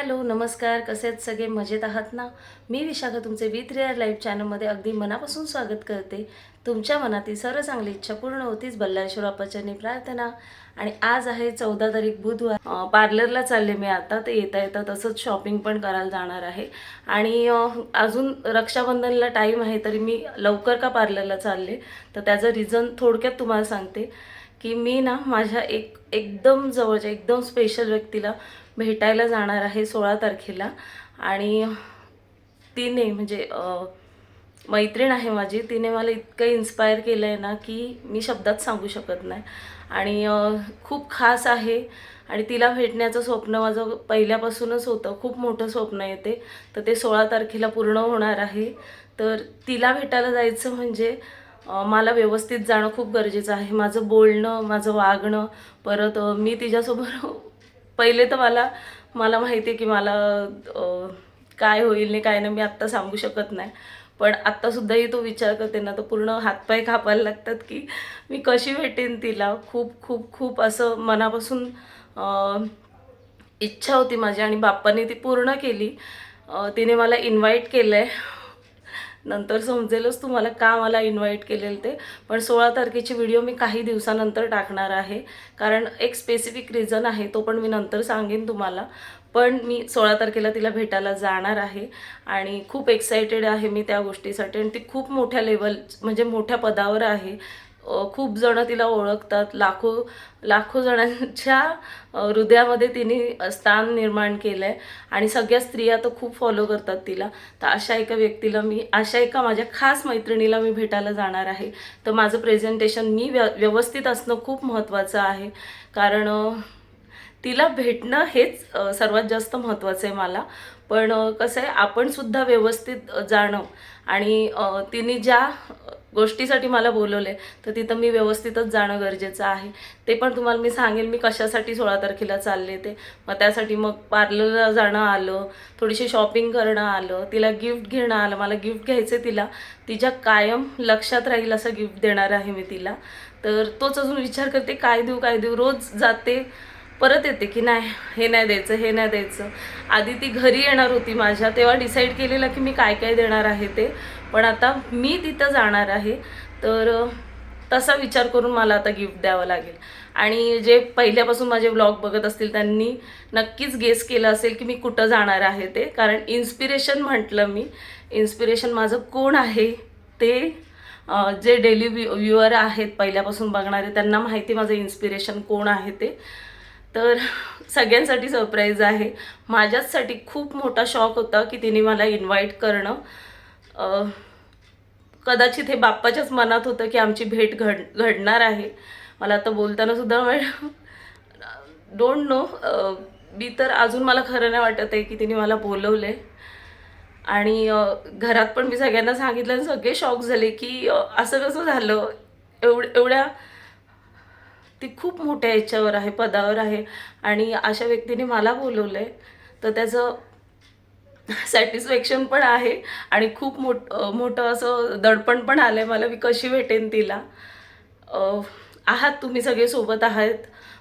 Hello नमस्कार. कसे आहेत सगळे? मजेत आहात ना? मी विशाखा तुमचे विथ रिअर लाईव्ह चॅनलमध्ये अगदी मनापासून स्वागत करते. तुमच्या मनातील सर्व चांगली इच्छा पूर्ण होतीच बल्लेश्वर बाप्पाच्यांनी प्रार्थना. आणि आज आहे चौदा तारीख बुधवार. पार्लरला चालले मी आता. ते येता येता तसंच शॉपिंग पण करायला जाणार आहे. आणि अजून रक्षाबंधनला टाईम आहे तरी मी लवकर का पार्लरला चालले? तर त्याचं रिझन थोडक्यात तुम्हाला सांगते की मी ना माझ्या एक एकदम जवळच्या एकदम स्पेशल व्यक्तीला भेटायला जाणार आहे सोळा तारखेला. आणि तिने म्हणजे मैत्रीण आहे माझी तिने मला इतकं इन्स्पायर केलं आहे ना की मी शब्दात सांगू शकत नाही. आणि खूप खास आहे. आणि तिला भेटण्याचं स्वप्न माझं पहिल्यापासूनच होतं. खूप मोठं स्वप्न येते तर ते सोळा तारखेला पूर्ण होणार आहे. तर तिला भेटायला जायचं म्हणजे मला व्यवस्थित जाणं खूप गरजेचं आहे. माझं बोलणं माझं वागणं परत मी तिच्यासोबत पहिले तर मला मला माहिती आहे की मला काय होईल नाही काय नाही मी आत्ता सांगू शकत नाही. पण आत्तासुद्धाही तो विचार करते ना तर पूर्ण हातपाय कापायला लागतात की मी कशी भेटेन तिला. खूप खूप खूप असं मनापासून इच्छा होती माझी आणि बाप्पाने ती पूर्ण केली. तिने मला इन्व्हाइट केलं आहे नंतर समजेलच तुम्हाला का मला इन्व्हाइट केलेलं ते. पण सोळा तारखेची व्हिडिओ मी काही दिवसानंतर टाकणार आहे. कारण एक स्पेसिफिक रिझन आहे तो पण मी नंतर सांगेन तुम्हाला. पण मी सोळा तारखेला तिला भेटायला जाणार आहे. आणि खूप एक्सायटेड आहे मी त्या गोष्टीसाठी. आणि ती खूप मोठ्या लेवल म्हणजे मोठ्या पदावर आहे. खूप जणं तिला ओळखतात. लाखो लाखो जणांच्या हृदयामध्ये तिने स्थान निर्माण केलं आहे आणि सगळ्या स्त्रिया तर खूप फॉलो करतात तिला. तर अशा एका व्यक्तीला मी अशा एका माझ्या खास मैत्रिणीला मी भेटायला जाणार आहे. तर माझं प्रेझेंटेशन मी व्य व्यवस्थित असणं खूप महत्त्वाचं आहे. कारण तिला भेटणं हेच सर्वात जास्त महत्त्वाचं आहे मला. पण कसं आहे आपणसुद्धा व्यवस्थित जाणं आणि तिने ज्या गोष्टीसाठी मला बोलवले तर तिथं मी व्यवस्थितच जाणं गरजेचं आहे. ते पण तुम्हाला मी सांगेल मी कशासाठी सोळा तारखेला चालले ते. मग त्यासाठी मग पार्लरला जाणं आलं थोडीशी शॉपिंग करणं आलं तिला गिफ्ट घेणं आलं मला गिफ्ट घ्यायचं तिला. तिच्या कायम लक्षात राहील असं गिफ्ट देणार आहे मी तिला. तर तोच अजून विचार करते काय देऊ काय देऊ? रोज जाते परत येते की नाही हे नाही द्यायचं हे नाही द्यायचं. आधी ती घरी येणार होती माझ्या तेव्हा डिसाईड केलेलं की मी काय काय देणार आहे ते. पण आता मी तिथं जाणार आहे. तर तसा विचार करून मला आता गिफ्ट द्यावं लागेल. आणि जे पहिल्यापासून माझे व्लॉग बघत असतील त्यांनी नक्कीच गेस केलं असेल की मी कुठं जाणार आहे ते. कारण इन्स्पिरेशन म्हटलं मी. इन्स्पिरेशन माझं कोण आहे ते जे डेली व्यू व्ह्युअर आहेत पहिल्यापासून बघणारे त्यांना माहिती माझं इन्स्पिरेशन कोण आहे ते. तर सगळ्यांसाठी सरप्राईज आहे. माझ्याचसाठी खूप मोठा शॉक होता की तिने मला इन्व्हाइट करणं. कदाचित हे बाप्पाच्याच मनात होतं की आमची भेट घड घडणार आहे. मला आता बोलताना सुद्धा डोंट नो मी तर अजून मला खरं नाही वाटत आहे की तिने मला बोलवलं आहे आणि घरात पण मी सगळ्यांना सांगितलं आणि सगळे शॉक झाले की असं कसं झालं? एवढ एवढ्या ती खूप मोठ्या याच्यावर आहे पदावर आहे. आणि अशा व्यक्तीने मला बोलवलं आहे तर त्याचं सॅटिस्फॅक्शन पण आहे. आणि खूप मोठ मोठं असं दडपण पण आलं आहे मला मी कशी भेटेन तिला. आहात तुम्ही सगळे सोबत आहात.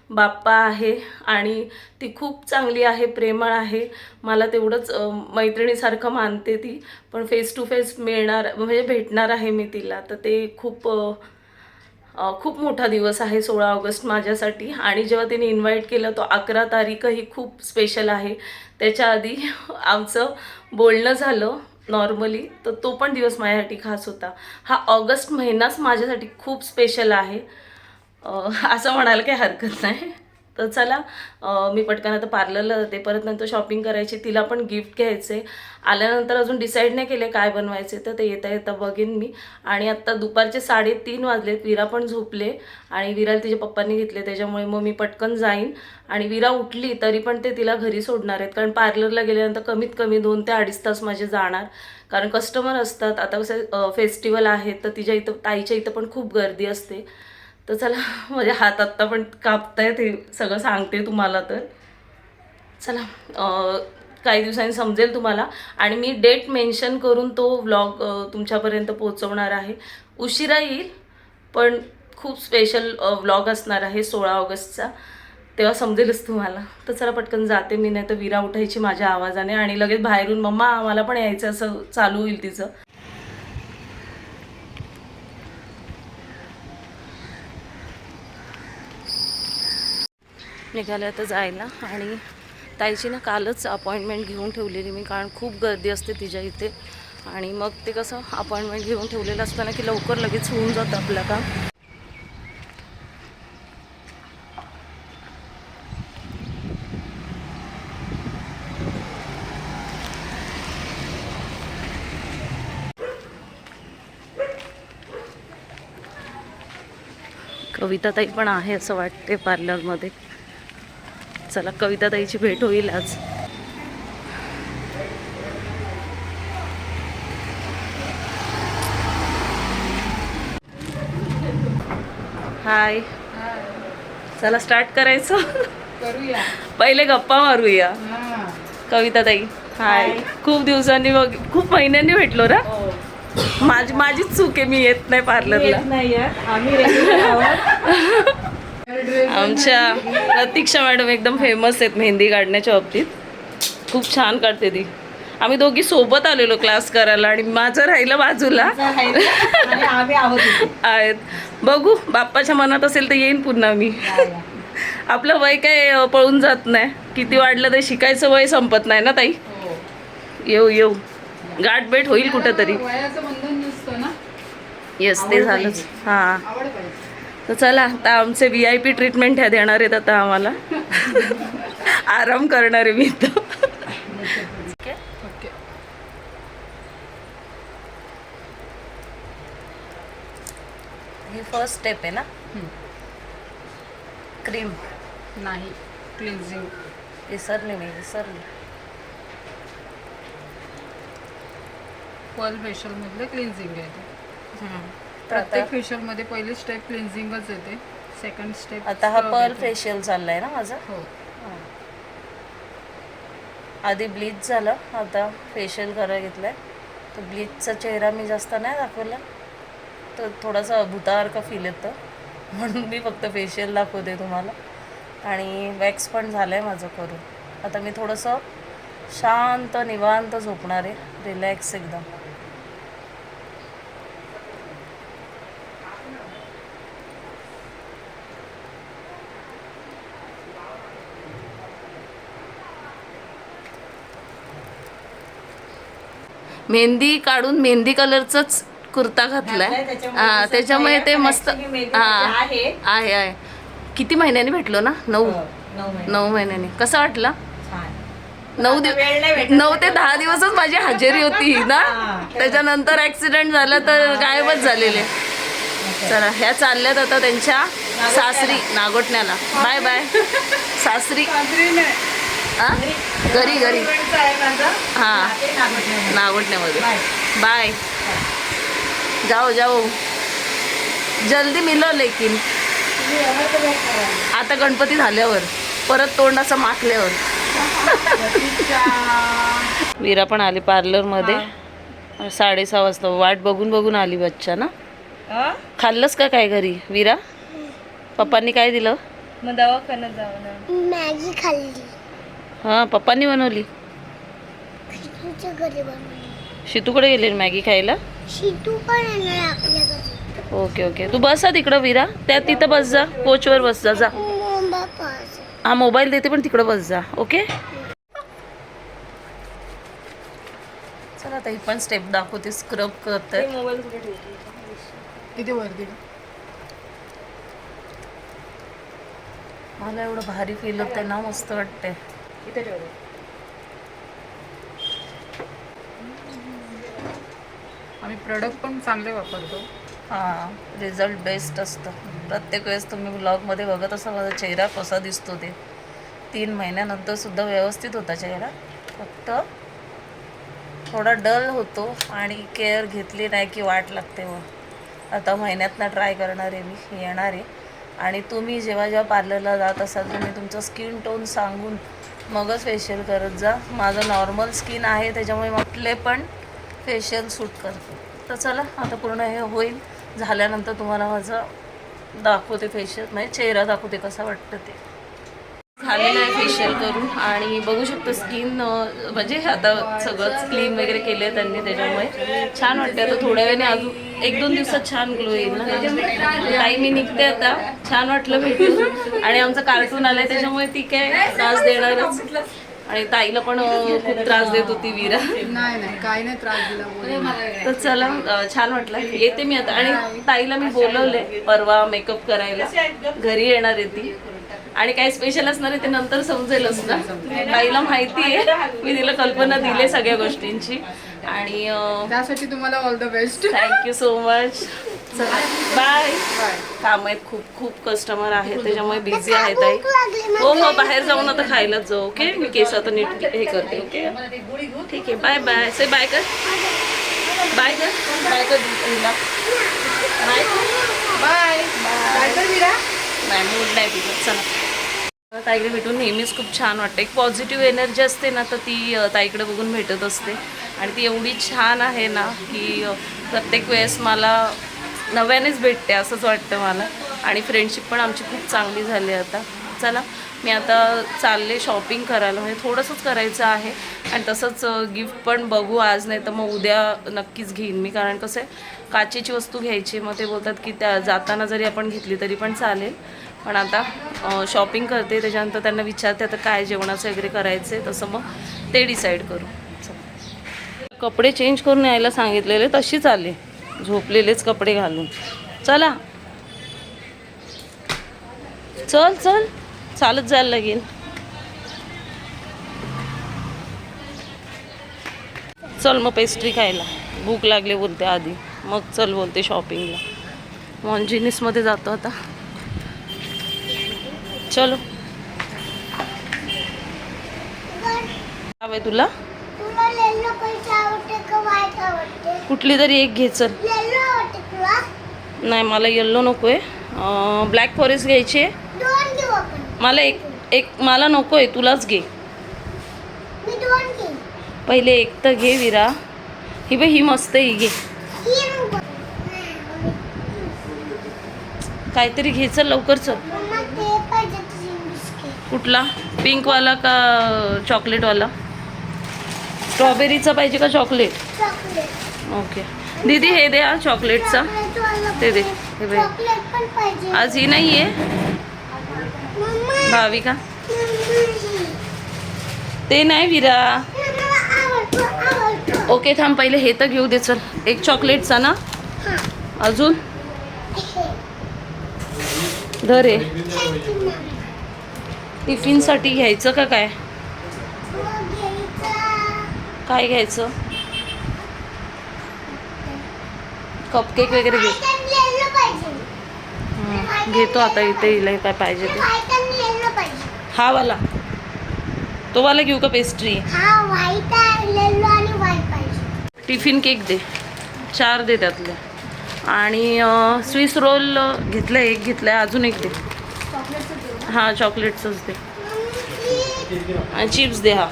बाप्पा आहे आणि ती खूप चांगली आहे प्रेमळ आहे. मला तेवढंच मैत्रिणीसारखं मानते ती. पण फेस टू फेस मिळणार म्हणजे भेटणार आहे मी तिला. तर ते खूप खूप मोठा दिवस आहे सोळा ऑगस्ट माझ्यासाठी. आणि जेव्हा तिने इन्व्हाइट केलं तो अकरा तारीखही खूप स्पेशल आहे. त्याच्या आधी आमचं बोलणं झालं नॉर्मली तर तो पण दिवस माझ्यासाठी खास होता. हा ऑगस्ट महिनाच माझ्यासाठी खूप स्पेशल आहे. असं म्हणायला काही हरकत नाही. तर चला मी पटकन आता पार्लरला जाते. परत नंतर शॉपिंग करायची तिला पण गिफ्ट घ्यायचे. आल्यानंतर अजून डिसाईड नाही केले काय बनवायचे तर ते येता येता बघेन मी. आणि आत्ता दुपारचे साडेतीन वाजलेत. विरा पण झोपले आणि विराला तिच्या पप्पांनी घेतले त्याच्यामुळे मग मी पटकन जाईन. आणि विरा उठली तरी पण ते तिला घरी सोडणार आहेत. कारण पार्लरला गेल्यानंतर कमीत कमी दोन ते अडीच तास माझे जाणार. कारण कस्टमर असतात. आता कसं फेस्टिवल आहे तर तिच्या इथं ताईच्या इथं पण खूप गर्दी असते. तर चला माझ्या हात आत्ता पण कापतायत हे सगळं सांगते तुम्हाला तर. चला काही दिवसांनी समजेल तुम्हाला. आणि मी डेट मेन्शन करून तो व्लॉग तुमच्यापर्यंत पोहोचवणार आहे. उशिरा येईल पण खूप स्पेशल व्लॉग असणार आहे सोळा ऑगस्टचा. तेव्हा समजेलच तुम्हाला. तर चला पटकन जाते मी नाही तर विरा उठायची माझ्या आवाजाने आणि लगेच बाहेरून मम्मा आम्हाला पण यायचं असं चालू होईल तिचं. निघाल्या आता जायला आणि ताईची ना कालच अपॉइंटमेंट घेऊन ठेवलेली मी कारण खूप गर्दी असते तिच्या इथे. आणि मग ते कसं अपॉइंटमेंट घेऊन ठेवलेलं असताना की लवकर लगेच होऊन जातं आपलं काम. कविताताई पण आहे असं वाटते पार्लरमध्ये चला कविताताईची भेट होईल आज. हाय चला स्टार्ट करायचं. करूया. पहिले गप्पा मारूया. कविताताई हाय खूप दिवसांनी बघ खूप महिन्यांनी भेटलो ना? माझी माझीच चूक आहे मी येत नाही पार्लरला. नाही आम्ही. आमच्या प्रतीक्षा मॅडम एकदम फेमस आहेत मेहंदी काढण्याच्या बाबतीत. खूप छान काढते ती. आम्ही दोघी सोबत आलेलो क्लास करायला आणि माझं राहिलं बाजूला. आणि आम्ही आहोत बघू बाप्पाच्या मनात असेल तर येईन पुन्हा मी. आपलं वय काय पळून जात नाही. किती वाढलं तर शिकायचं वय संपत नाही ना ताई? हो. येऊ येऊ. गाठ भेट होईल कुठंतरी. वयाचं बंधन नसतं ना? येस ते झालंच. हां. तर चला आता आमचे व्ही आय पी ट्रीटमेंट ह्या देणार आहेत आता आम्हाला. आराम करणार आहे मी ओके ही फर्स्ट स्टेप आहे ना? क्रीम नाही क्लिन्झिंग विसरली मी विसरली. पर्ल फेशियल मधले क्लिन्झिंग आहे. तर प्रत्येक फेशियलमध्ये पहिली स्टेप क्लिन्झिंगच येते. सेकंड स्टेप आता हा पर्ल फेशियल चाललाय ना माझा? हो. आधी ब्लीच झालं आता फेशियल करायला घेतलंय. तर ब्लीचचा चेहरा मी जास्त नाही दाखवला. तर थोडासा भूतासारखा फील येतं. म्हणून मी फक्त फेशियल दाखवते तुम्हाला. आणि वॅक्स पण झालं आहे माझं करून. आता मी थोडंसं शांत निवांत झोपणार आहे. रिलॅक्स एकदम. मेहंदी काढून मेहंदी कलरचाच कुर्ता घातलाय त्याच्यामुळे हा ते मस्त हा म्हणजे आहे. आहे किती महिन्यांनी भेटलो ना नऊ हो, नऊ महिने. नऊ महिन्यांनी कसं वाटलं. नऊ दिवस. नऊ ते दहा दिवसच माझी हजेरी होती ना. त्याच्यानंतर ऍक्सिडेंट झाला तर गायबच झालेले चला ह्या चालल्यात आता त्यांच्या सासरी नागोटण्याला बाय बाय सासरी. हा? घरी घरी. हा. नागोटण्यामध्ये बाय. बाय जाओ जाओ जल्दी मिलो लेकिन. आता गणपती झाल्यावर परत तोंड असं माखल्यावर. वीरा पण आली पार्लरमध्ये साडेसहा वाजता वाट बघून बघून आली बच्चा ना? खाल्लंस का काय घरी वीरा पप्पांनी काय दिलं मग दवाखान्यात जावं ना मॅगी खाल्ली हां पप्पांनी बनवली. घरी बनवली. शितूकडे गेली मॅगी खायला? शितू पण येणार आपल्या घरी. Okay okay. तू बस हा तिकडं वीरा. त्या तिथं बस जा. कोचवर बस जा. जा. मोंबा पास हा मोबाईल देते पण तिकडं बस जा. ओके? चला आता ही पण स्टेप दाखवते स्क्रब करते मोबाईल कुठे ठेवतो? इथे वरती मला एवढं भारी फील होते ना मस्त वाटते इथे ठेवतो आम्ही प्रोडक्ट पण चांगले वापरतो. हां रिझल्ट बेस्ट असतं. प्रत्येक वेळेस तुम्ही ब्लॉगमध्ये बघत असा माझा चेहरा कसा दिसतो ते. तीन महिन्यानंतर सुद्धा व्यवस्थित होता चेहरा. फक्त थोडा डल होतो आणि केअर घेतली नाही की वाट लागते मग. आता महिन्यातनं ट्राय करणार आहे मी येणार आहे. आणि तुम्ही जेव्हा जेव्हा पार्लरला जात असाल तुम्ही तुमचं स्किन टोन सांगून मगच फेशियल करत जा. माझं नॉर्मल स्किन आहे त्याच्यामुळे म्हटले पण फेशियल सूट करतो. तर चला आता पूर्ण हे होईल. झाल्यानंतर तुम्हाला माझं दाखवते फेशियल म्हणजे चेहरा दाखवते कसा वाटतं ते. झालेलं आहे फेशियल करून आणि बघू शकतो स्किन म्हणजे आता सगळंच क्लीन वगैरे केलं आहे त्यांनी त्याच्यामुळे. छान वाटते आता थोड्या वेळाने अजून एक दोन दिवसात छान ग्लो येईल ना. ताई मी निघते आता. छान वाटलं भेटून. आणि आमचं कार्टून आलंय त्याच्यामुळे ती काय त्रास देणारच. आणि ताईला पण खूप त्रास देत होती वीरा. नाही नाही काही नाही त्रास दिला. तर चला छान वाटलं. येते मी आता. आणि ताईला मी बोलवले परवा मेकअप करायला. घरी येणार आहे ती. आणि काय स्पेशल असणार आहे ते नंतर समजेलच ना. ताईला माहिती आहे. मी तिला कल्पना दिली सगळ्या गोष्टींची. आणि त्यासाठी तुम्हाला all the best thank you so much चला बाय काम आहेत खूप खूप कस्टमर आहेत. त्याच्यामुळे बिझी आहेत ताई. भूक लागली हो हो बाहेर जाऊन आता खायलाच जाऊ ओके मी केस आता नीट हे करते ओके ठीक आहे बाय बाय से बाय कर. बाय कर. बाय कर बाय बाय काय तर विरा नाही मूड नाही तिथं चला. ताईकडे भेटून नेहमीच खूप छान वाटतं. एक पॉझिटिव्ह एनर्जी असते ना तर ती ताईकडे बघून भेटत असते. आणि ती एवढी छान आहे ना की प्रत्येक वेळेस मला नव्यानेच भेटते असंच वाटतं मला. आणि फ्रेंडशिप पण आमची खूप चांगली झाली आता. चला मी आता चालले शॉपिंग करायला. म्हणजे थोडंसंच करायचं आहे. आणि तसंच गिफ्ट पण बघू आज नाही तर मग उद्या नक्कीच घेईन मी. कारण कसं आहे काचेची वस्तू घ्यायची. मग ते बोलतात की त्या जाताना जरी आपण घेतली तरी पण चालेल. पण आता शॉपिंग करते त्याच्यानंतर त्यांना विचारते आता काय जेवणाचं वगैरे करायचं आहे तसं मग ते डिसाईड करू. कपडे चेंज करून यायला सांगितलेले तशीच आले. झोपलेलेच कपडे घालून. चला. चल चल. चालत जायला लागेल. चल मग पेस्ट्री खायला. भूक लागली बोलते आधी. मग चल बोलते शॉपिंगला मॉन्जिनिसमध्ये जातो आता. चलो. हवंय तुला? कुठली तरी एक घे चल. येल्लो आवडते तुला? नाही मला येल्लो नको आहे ब्लॅक फॉरेस्ट घ्यायची आहे. मला एक एक मला नको आहे तुलाच घे. पहिले एक तर घे विरा. ही बाई ही मस्त आहे ही घे. काहीतरी घे चल लवकर चल मम्मा ते पाहिजे तुझी बिस्किट कुठला? पिंकवाला का चॉकलेटवाला? स्ट्रॉबेरीचा पाहिजे का चॉकलेट? ओके. दीदी हे दे हा चॉकलेटचा. ते दे. हे आज ही नाही आहे? मम्मा. ही. ते नाही विरा. ओके थांब पहिले हे तर घेऊ दे चल. एक चॉकलेटचा ना? अजून. धर टिफिनसाठी घ्यायचं का काय? काय घ्यायचं? कपकेक वगैरे घे. घेतो आता इथे हिला काय पाहिजे ते. हा वाला. तो वाला घेऊ का पेस्ट्री टिफिन केक दे. चार दे त्यातले. आणि स्विस रोल घेतलं एक घेतलं आहे अजून एक दे. हां चॉकलेटचंच दे. आणि चिप्स दे हा.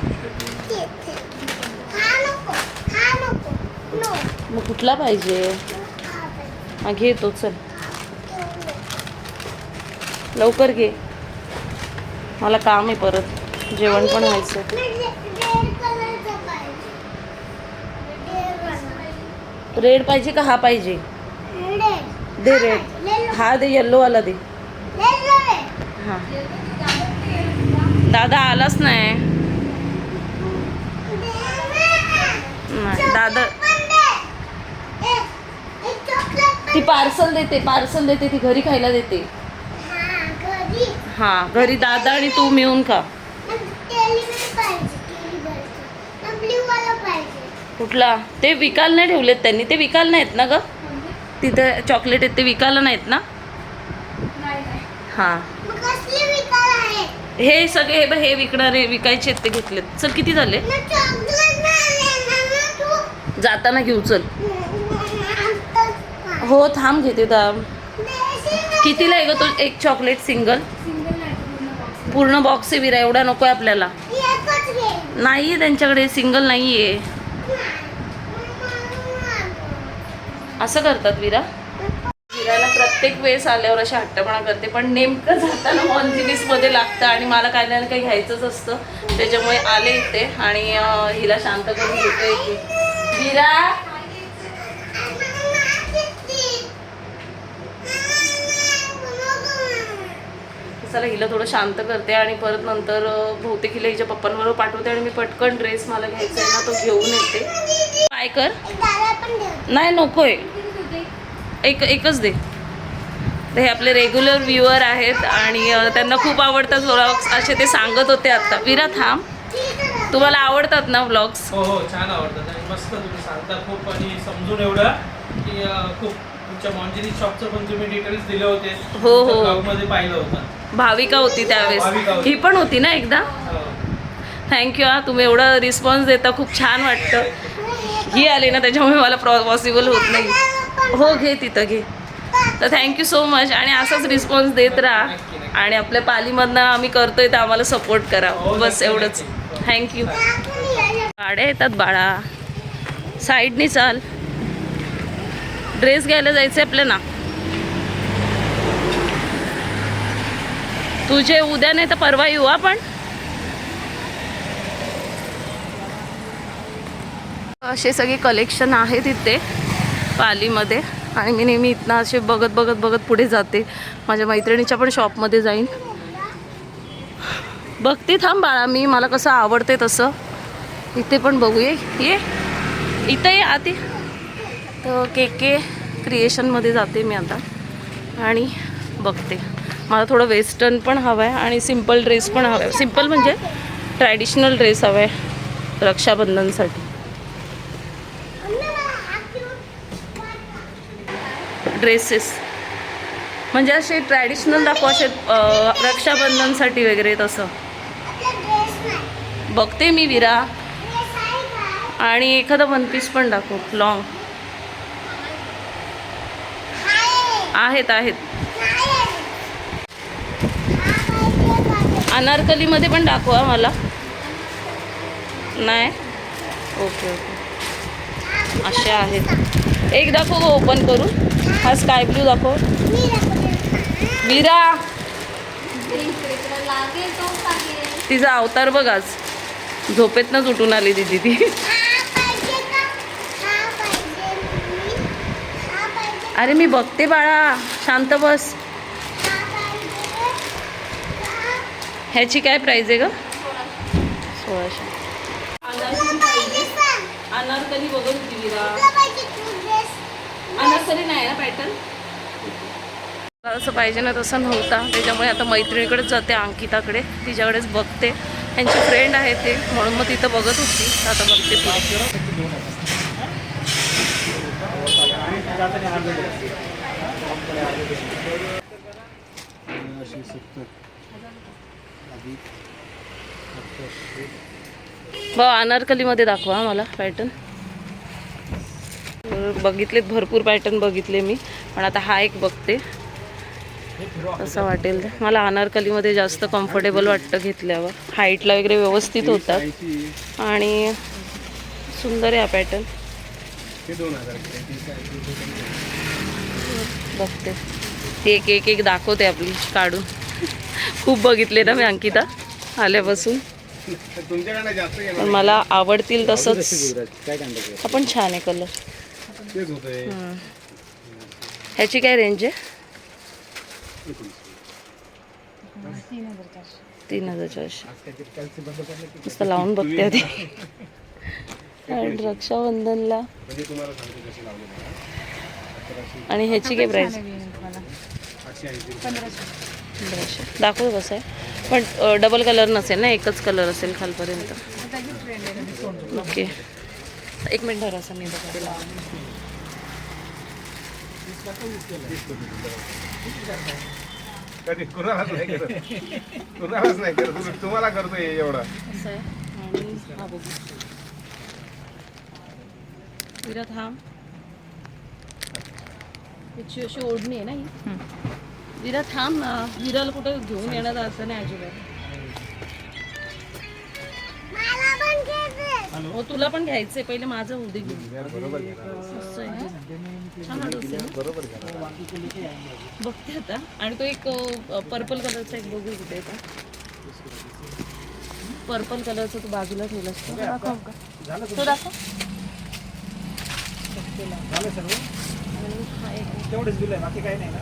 मग कुठला पाहिजे? हा घेतो चल. लवकर घे. मला काम आहे परत. जेवण पण व्हायचं रेड पाहिजे पाहिजे का हा पाहिजे? दे रेड हा दे येल्लोवाला दे. हां. दादा आलाच नाही. दादा ती पार्सल देते पार्सल देते ती घरी खायला देते. हां घरी दादा आणि तू मिळून खा. कुठला? ते विकायला नाही ठेवलेत त्यांनी. ते विकायला नाहीत ना ग? तिथे चॉकलेट आहेत ते विकायला नाहीत ना? हां. हे सगळे हे बघ, हे विकणारे विकायचे आहेत ते घेतलेत. चल किती झाले? जाताना घेऊ चल. हो थांब घेते थांब. कितीला आहे ग तो एक चॉकलेट सिंगल? पूर्ण बॉक्स आहे. विरा एवढा नको आहे आपल्याला नाही आहे त्यांच्याकडे सिंगल नाही आहे असं करतात विरा? प्रत्येक वेळेस आल्यावर अशी हट्टपणा करते. पण नेमकं जाताना मॉन्जिनिसमध्ये लागतं आणि मला काही ना काही घ्यायचंच असतं. त्याच्यामुळे आले इथे आणि हिला शांत करून घेतोय की विरा चला हिला थोडं शांत करते आणि परत नंतर बहुतेक हिला हिच्या पप्पांबरोबर पाठवते आणि मी पटकन ड्रेस मला घ्यायचा आहे ना तो घेऊन येते. काय कर? दादा पण ठेव नाही नकोय. एक एकच दे. तर हे आपले रेग्युलर व्ह्युअर आहेत आणि त्यांना खूप आवडतात व्लॉग्स असे ते सांगत होते आता. विरा थांब. तुम्हाला आवडतात ना व्लॉग्स हो हो छान आवडतात आणि मस्त तुम्ही सांगता. खूप आणि समजून एवढं की खूप तुमच्या मॉन्जिनी शॉपचं पण तुम्ही डिटेल्स दिले होते. हो, हो. मध्ये पाहिलं होतं. भाविका होती त्यावेळेस. होती. ही पण होती ना एकदा? हो. थँक्यू हा. तुम्ही एवढा रिस्पॉन्स देता खूप छान वाटतं. ही आली ना त्याच्यामुळे मला पॉसिबल होत नाही. हो घे तिथं घे. तर थँक्यू सो मच आणि असाच रिस्पॉन्स देत राहा. आणि आपल्या पालीमधनं आम्ही करतोय तर आम्हाला सपोर्ट करा. बस एवढंच. थँक्यू गाड्या येतात बाळा. साईडनी चाल. ड्रेस घ्यायला जायचं आपल्या ना तुझे उद्या नाही तर परवा येऊ आपण. असे सगळे कलेक्शन आहे तिथे पालीमध्ये. आणि मी नेहमी इथनं असे बघत बघत बघत पुढे जाते. माझ्या मैत्रिणीच्या पण शॉपमध्ये जाईन. बघते थांब बाळा मी मला कसं आवडते तसं. इथे पण बघू. ये ये. इथं ये आते. तर के के क्रिएशनमध्ये जाते मी आता. आणि बघते. मला थोडं वेस्टर्न पण हवं आहे आणि सिंपल ड्रेस पण हवा आहे सिंपल म्हणजे ट्रॅडिशनल ड्रेस हवा आहे रक्षाबंधनसाठी. ड्रेसेस. म्हणजे असे ट्रॅडिशनल दाखवा असे रक्षाबंधनसाठी वगैरे तसं. बघते मी विरा. आणि एखादा वन पीस पण दाखव लॉंग आहेत आहेत. अनारकलीमध्ये पण दाखवा मला. नाही? Okay okay. असे आहेत. एक दाखव गो ओपन करून. हा स्काय ब्लू दाखव. मीरा. तिचा अवतार बघाच झोपेतनंच उठून आली दिदी ती. अरे मी बघते बाळा. शांत बस. ह्याची काय प्राईज आहे ग? सोळाशे अनारकली बघत होती मीरा अनारकली नाही ना पॅटर्न असं पाहिजे ना तसं नव्हता. त्याच्यामुळे आता मैत्रिणीकडेच जाते अंकिताकडे. तिच्याकडेच बघते. त्यांची फ्रेंड आहे ते. म्हणून मग तिथं बघत होती. आता बघते पुढे भाऊ अनारकलीमध्ये दाखवा मला पॅटर्न बघितलेत भरपूर पॅटर्न बघितले मी पण आता हा एक बघते. असं वाटेल. मला अनारकलीमध्ये जास्त कम्फर्टेबल वाटतं घेतल्यावर. हाईटला वगैरे व्यवस्थित होतात. आणि सुंदर आहे हा पॅटर्न बघते. ती एक एक एक दाखवते आपली काढून. खूप बघितले ना मी अंकिता आल्यापासून. पण मला आवडतील तसंच. काय कांदा हा पण छान आहे कलर तेच होतंय ह्याची काय रेंज आहे? तीन हजार चारशे. नुसतं लावून बघते आधी आणि रक्षाबंधनला. म्हणजे तुम्हाला सांगतो मला आणि ह्याची काय प्राईस आठशे ऐंशी पंधराशे. दाखवू कसं आहे? पण डबल कलर नसेल ना? एकच कलर असेल खालपर्यंत. ओके एक मिनिट धरा मी बघते. लावून. कधी कुणालाच नाही करत. कुणालाच नाही करत. तुम्ही- तुम्हाला करतोय एवढा. असं आहे. आणि हा बघू. विरा थांब याची अशी ओढणी आहे ना ही. विरा थांब ना विराला कुठं घेऊन येणार असं नाही अजिबात. हो तुला पण घ्यायचंय. पहिले माझं होऊ दे. बघते आता. आणि तो एक पर्पल कलरचा एक बघू कुठे येतो पर्पल कलरचा तो बाजूला ठेवला असतो. का? तो दाखव. आणि हा एक तेवढेच बिल आहे बाकी काही नाही ना?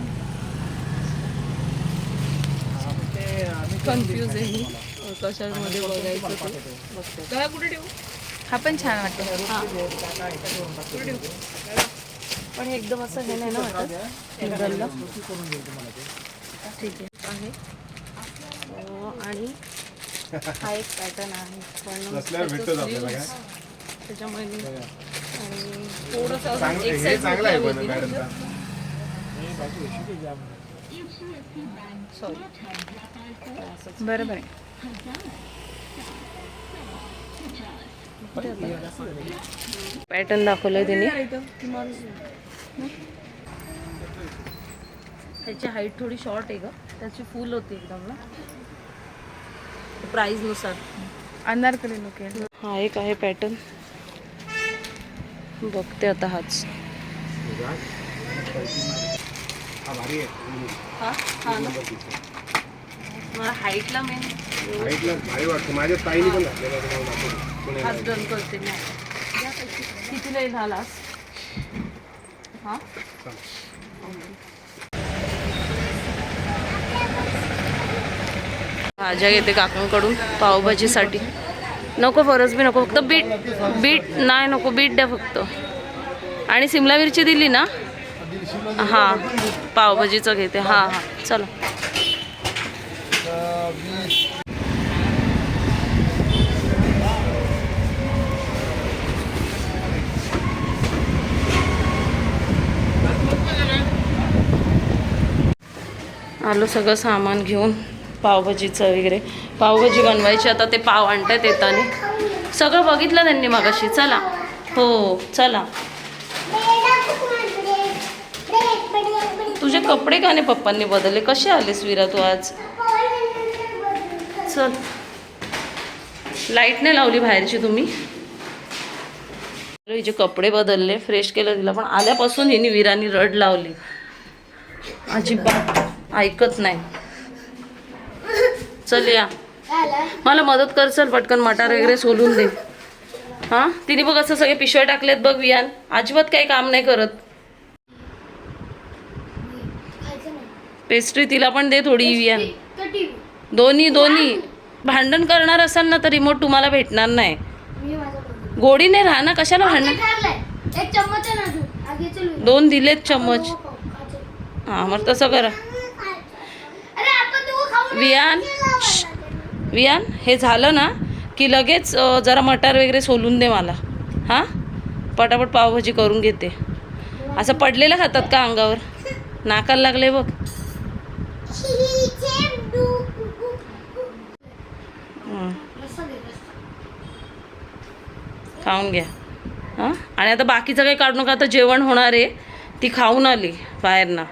कन्फ्यूज आहे कशामध्ये बघायचं ते बघते. कुठे ठेवू? हा पण छान वाटतो. हा. पण हे एकदम असं हे नाही ना वाटत? ठीक आहे. आहे. अ, आणि हा एक पॅटर्न आहे. पण? त्याच्यामुळे मी आणि थोडंसं एक हे. मॅडमचा. Sorry. बरोबर आहे. पॅटर्न दाखवलंय त्यांनी त्याची हाईट थोडी शॉर्ट आहे ग. त्याची फुल होती एकदम ना. प्राइसनुसार. अनारकली लोक हा एक आहे पॅटर्न बघते आता हाच. हा हा हा हाईटला मेन हाईटला भारी वाटतं. माझ्या ताईने पण घातलेला आहे, तुम्हाला दाखवतो. पुण्याला. हाच डन करते मी. आता. कितीला येईल हा? लास्ट भाज्या घेते काकांकडून पावभाजीसाठी. नको फरस बी नको फक्त बीट बीट नाही नको बीट द्या फक्त. आणि सिमला मिरची दिली ना? हां पावभाजीचं घेते. हां हां चला. आलो सगळं सामान घेऊन पावभाजीचं वगैरे. पावभाजी बनवायची आता ते पाव आणतायत येताना. सगळं बघितलं त्यांनी मगाशी. चला. हो चला. तुझे कपडे का नाही पप्पांनी बदलले? कसे आलेस विरा तू आज? चल लाइट नाही लावली बाहेरची तुम्ही. हिचे कपडे बदलले फ्रेश केलं तिला पण आल्यापासून हिने विरानी रड लावली. अजिबात. ऐकत नाही. चल या. मला मदत कर चल पटकन मटार वगैरे सोलून दे. हां? तिने बघ असं सगळे पिशव्या टाकलेत बघ वियान अजिबात काही काम नाही करत. पेस्ट्री तिला पण दे थोडी वियान दोन्ही दोन्ही. भांडण करणार असाल ना तर रिमोट तुम्हाला भेटणार नाही. गोडीने राहा ना कशाला भांडण? दोन दिलेत चम्मच. हां मग तसं करा. अरे आपण तू खाऊ वियान. वियान हे झालं ना की लगेच जरा मटार वगैरे सोलून दे मला. हां? पटापट पावभाजी करून घेते. असं पडलेलं खातात का अंगावर? नाकाला लागले बघ हं. खाऊन घ्या. हां? आणि आता बाकीचं काही काढू नका आता जेवण होणार आहे. ती खाऊन आली बाहेरनं.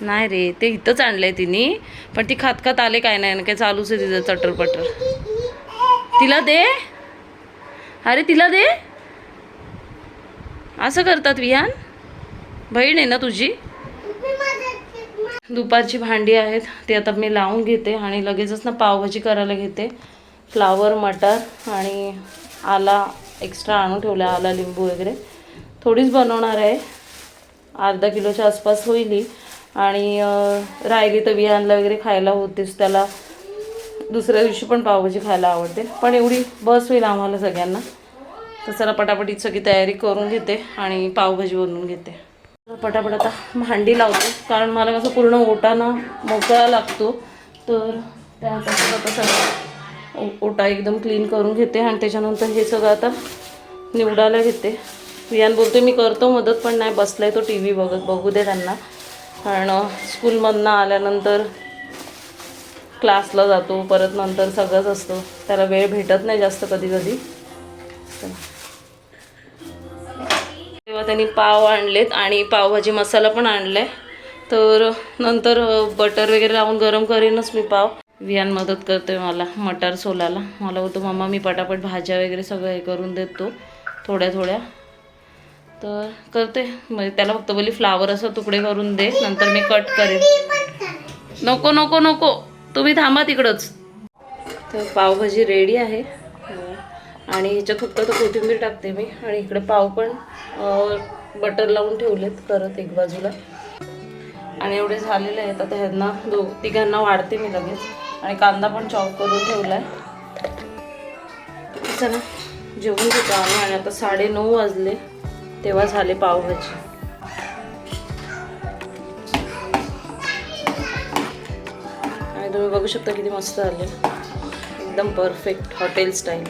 नाही रे ते इथंच आणलं आहे तिने. पण ती खात खात आले काय नाही ना काय चालूच आहे तिचं चटर पटर तिला दे. अरे तिला दे. असं करतात विहान? बहीण आहे ना तुझी? दुपारची भांडी आहेत ती आता मी लावून घेते आणि लगेचच ना पावभाजी करायला घेते. फ्लावर मटर आणि आला एक्स्ट्रा आणून ठेवला आला लिंबू वगैरे. थोडीच बनवणार आहे. अर्धा किलोच्या आसपास होईल आणि राहिली तर विहानला वगैरे खायला होतेच त्याला दुसऱ्या दिवशी पण पावभाजी खायला आवडते. पण एवढी बस होईल आम्हाला सगळ्यांना. तर चला पटापटीत सगळी तयारी करून घेते आणि पावभाजी बनवून घेते. पटापट आता भांडी लावते. कारण मला कसं पूर्ण ओटाना मोकळा लागतो. तर त्यासाठी आता ओटा एकदम क्लीन करून घेते आणि त्याच्यानंतर हे सगळं आता निवडायला घेते. वियान बोलते मी करतो मदत पण नाही बसलाय तो टी व्ही बघत. बघू दे त्यांना. कारण स्कूलमधनं आल्यानंतर क्लासला जातो. परत नंतर सगळंच असतं. त्याला वेळ भेटत नाही जास्त कधी कधी तेव्हा त्यांनी पाव आणलेत आणि पावभाजी मसाला पण आणलाय. तर नंतर बटर वगैरे लावून गरम करेनच मी पाव. वियान मदत करते मला मटार सोलाला. मला बोलतो मम्मा मी पटापट भाज्या वगैरे सगळं हे करून देतो थोड्या थोड्या. तर करते. म्हणजे त्याला फक्त बोली फ्लावर असं तुकडे करून दे नंतर मी कट करेन. नको नको नको तुम्ही थांबा तिकडंच. तर पावभाजी रेडी आहे. आणि ह्याच्यात फक्त तो कोथिंबीर टाकते मी. आणि इकडे पाव पण बटर लावून ठेवलेत करत एक बाजूला. आणि एवढे झालेले आहेत. आता ह्यांना दो तिघांना वाढते मी लगेच. आणि कांदा पण चॉप करून ठेवला आहे चला जेवून घेतो आम्ही. आणि आता साडे नऊ वाजले. तेव्हा झाले पावभाजी. आणि तुम्ही बघू शकता किती मस्त आले. एकदम परफेक्ट हॉटेल स्टाईल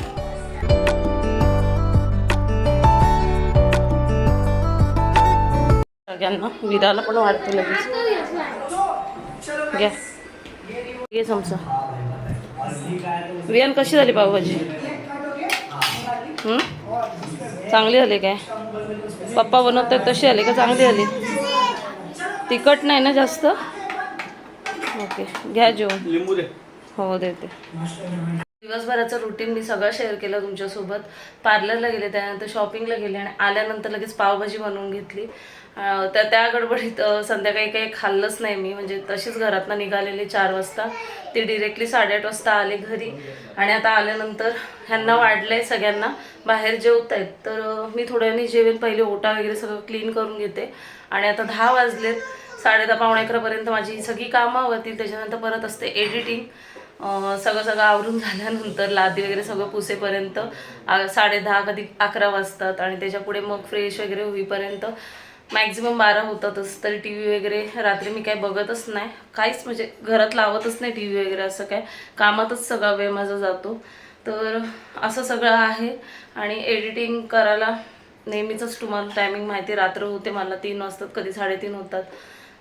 सगळ्यांना. विराला पण वाढते लगेच. घ्या. घे चमचा. वियान कशी झाली पावभाजी? चांगली झाली काय? पप्पा बनवतात तशी आली का चांगली आली? तिखट नाही ना जास्त? ओके घ्या जेवण. हो देते. दिवसभराचं रुटीन मी सगळं शेअर केलं तुमच्यासोबत. पार्लरला गेले त्यानंतर शॉपिंगला गेले आणि आल्यानंतर लगेच पावभाजी बनवून घेतली. तर त्या त्या गडबडीत संध्याकाळी काही खाल्लंच नाही मी. म्हणजे तशीच घरातनं निघालेली चार वाजता. ती डिरेक्टली साडेआठ वाजता आले घरी. आणि आता आल्यानंतर ह्यांना वाढलंय सगळ्यांना. बाहेर जेवत आहेत तर मी थोड्याने जेवेन. पहिले ओटा वगैरे सगळं क्लीन करून घेते. आणि आता दहा वाजलेत. साडे दहा पावणे अकरापर्यंत माझी ही सगळी कामं होतील. त्याच्यानंतर परत असते एडिटिंग सगळं सगळं आवरून झाल्यानंतर लादी वगैरे सगळं पुसेपर्यंत. साडे दहा कधी अकरा वाजतात. आणि त्याच्या पुढे मग फ्रेश वगैरे होईपर्यंत. मॅक्झिमम बारा होतातच तरी टी व्ही वगैरे रात्री मी काही बघतच नाही. काहीच म्हणजे घरात लावतच नाही टी व्ही वगैरे असं काय. कामातच सगळा वेळ माझा जातो. तर असं सगळं आहे. आणि एडिटिंग करायला नेहमीचंच तुम्हाला टायमिंग माहिती रात्र होते मला तीन वाजतात कधी साडेतीन होतात.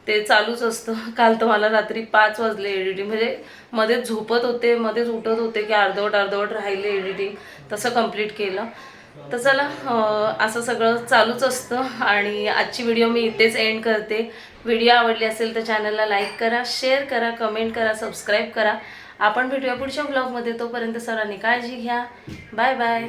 ते चालूच असतं. काल तर मला रात्री पाच वाजले एडिटिंग. म्हणजे मध्येच झोपत होते मध्येच उठत होते की अर्धवट अर्धवट राहिले एडिटिंग. तसं कंप्लीट केलं. तर चला असं सगळं चालूच असतं आणि आजची व्हिडिओ मी इथेच एंड करते. व्हिडिओ आवडली असेल तर चॅनलला लाईक करा शेअर करा कमेंट करा सबस्क्राईब करा. आपण भेटूया पुढच्या ब्लॉगमध्ये तोपर्यंत सर्वांनी काळजी घ्या. Bye bye